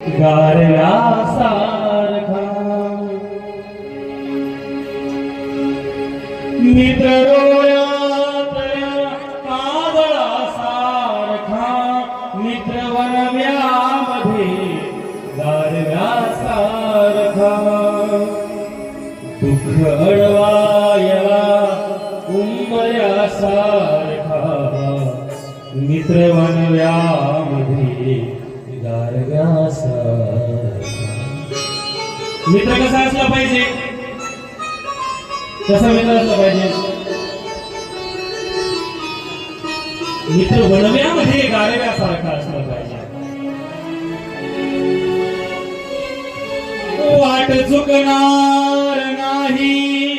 गारव्या सारखा। मित्र डोळ्यात सारखा मित्र वनव्यामध्ये सारखा। दुःख अडवायला उंबऱ्या सारखा। मित्र कसा असला पाहिजे? कसा मित्र असला पाहिजे? मित्र वनव्यामध्ये गारव्यासारखा असला पाहिजे. वाट चुकणार नाही.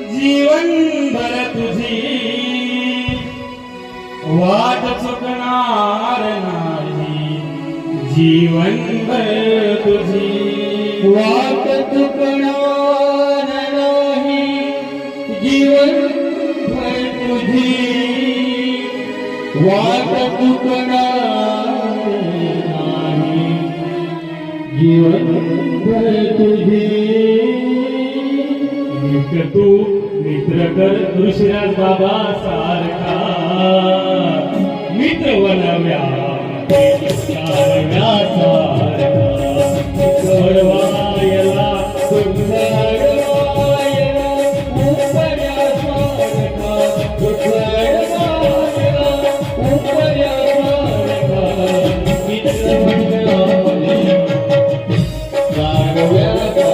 जीवन भर तुझी. वाट चुकणार नाही. जीवन भर तुझी. वाटत चुकणार नाही जीवनभर तुझी वाटत नाही जीवन तुझी मित्र तू मित्र कर ऋषीराज बाबा सारखा। I'm a rebel.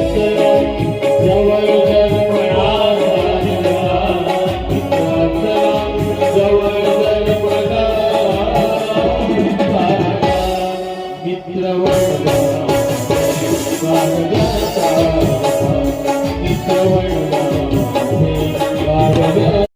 Yeah.